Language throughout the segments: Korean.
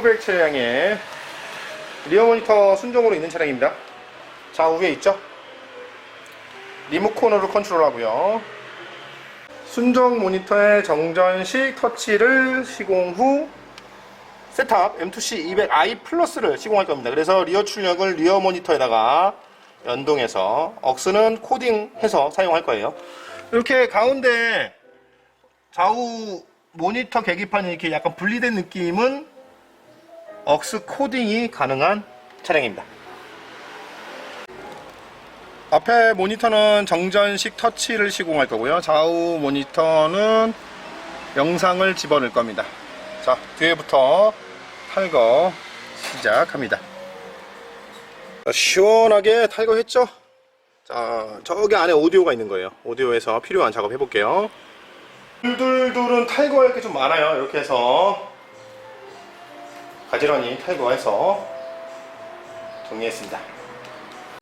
1500 차량의 리어 모니터 순정으로 있는 차량입니다. 좌우에 있죠? 리모컨으로 컨트롤하고요. 순정 모니터의 정전식 터치를 시공 후 셋탑 M2C 200i 플러스를 시공할 겁니다. 그래서 리어 출력을 리어 모니터에다가 연동해서 억스는 코딩해서 사용할 거예요. 이렇게 가운데 좌우 모니터 계기판이 이렇게 약간 분리된 느낌은 억스 코딩이 가능한 차량입니다. 앞에 모니터는 정전식 터치를 시공할 거고요. 좌우 모니터는 영상을 집어넣을 겁니다. 자, 뒤에부터 탈거 시작합니다. 자, 시원하게 탈거했죠? 자, 저기 안에 오디오가 있는 거예요. 오디오에서 필요한 작업 해볼게요. 둘둘둘은 탈거할 게 좀 많아요. 이렇게 해서 가지런히 탈거해서 정리했습니다.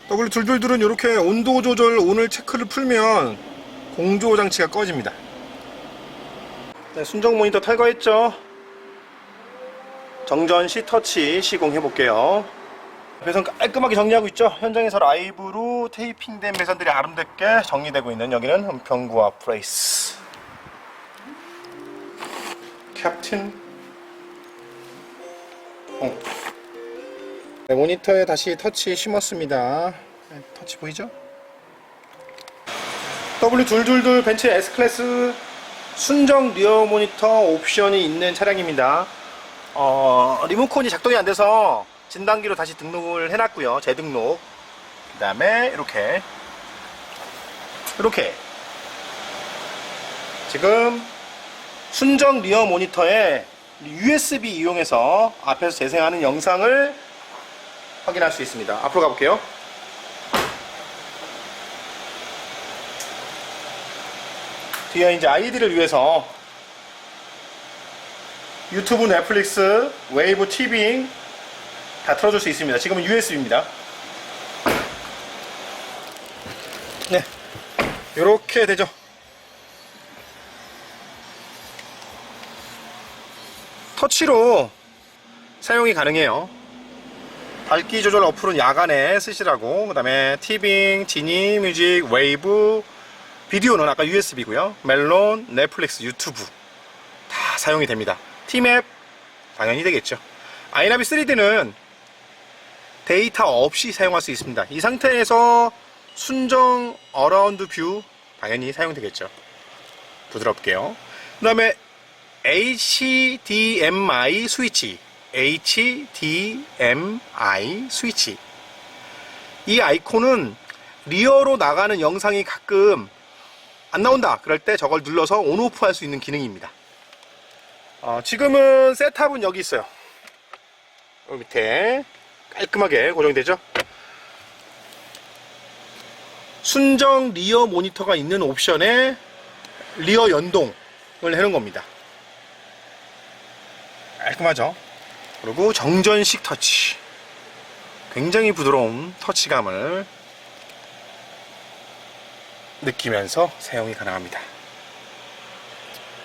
W 둘둘둘은 이렇게 온도 조절 오늘 체크를 풀면 공조 장치가 꺼집니다. 네, 순정 모니터 탈거했죠. 정전 시 터치 시공해 볼게요. 배선 깔끔하게 정리하고 있죠. 현장에서 라이브로 테이핑된 배선들이 아름답게 정리되고 있는 여기는 은평구와 프레이스. 캡틴. 어. 네, 모니터에 다시 터치 심었습니다. 네, 터치 보이죠? W222 벤츠 S클래스 순정 리어 모니터 옵션이 있는 차량입니다. 어, 리모컨이 작동이 안 돼서 진단기로 다시 등록을 해놨고요. 재등록. 그 다음에 이렇게 이렇게 지금 순정 리어 모니터에 USB 이용해서 앞에서 재생하는 영상을 확인할 수 있습니다. 앞으로 가볼게요. 뒤에 이제 아이디를 위해서 유튜브, 넷플릭스, 웨이브 TV 다 틀어줄 수 있습니다. 지금은 USB입니다. 네, 이렇게 되죠. 터치로 사용이 가능해요. 밝기 조절 어플은 야간에 쓰시라고. 그 다음에 티빙, 지니, 뮤직, 웨이브 비디오는 아까 USB고요. 멜론, 넷플릭스, 유튜브 다 사용이 됩니다. 티맵 당연히 되겠죠. 아이나비 3D는 데이터 없이 사용할 수 있습니다. 이 상태에서 순정 어라운드 뷰 당연히 사용되겠죠. 부드럽게요. 그 다음에 HDMI 스위치. HDMI 스위치. 이 아이콘은 리어로 나가는 영상이 가끔 안 나온다. 그럴 때 저걸 눌러서 온 오프 할 수 있는 기능입니다. 어, 지금은 셋탑은 여기 있어요. 여기 밑에 깔끔하게 고정이 되죠? 순정 리어 모니터가 있는 옵션에 리어 연동을 해놓은 겁니다 깔끔하죠? 그리고 정전식 터치. 굉장히 부드러운 터치감을 느끼면서 사용이 가능합니다.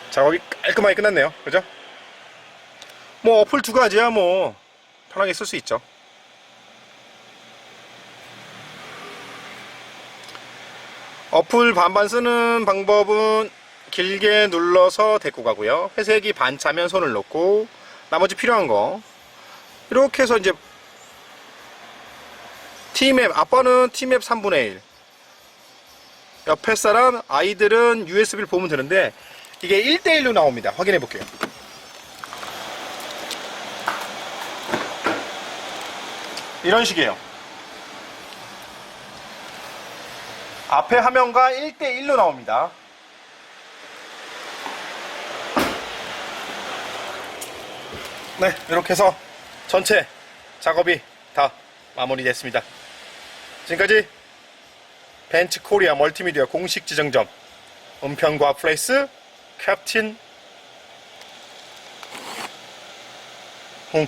작업이 깔끔하게 끝났네요. 그죠? 뭐 어플 두 가지야 뭐. 편하게 쓸 수 있죠. 어플 반반 쓰는 방법은 길게 눌러서 데리고 가고요. 회색이 반 차면 손을 놓고 나머지 필요한 거. 이렇게 해서 이제 T맵 아빠는 T맵 3분의 1 옆에 사람 아이들은 USB를 보면 되는데 이게 1대1로 나옵니다. 확인해 볼게요. 이런 식이에요. 앞에 화면과 1대1로 나옵니다 네 이렇게 해서 전체 작업이 다 마무리됐습니다. 지금까지 벤츠 코리아 멀티미디어 공식 지정점 은평과 플레이스 캡틴 홍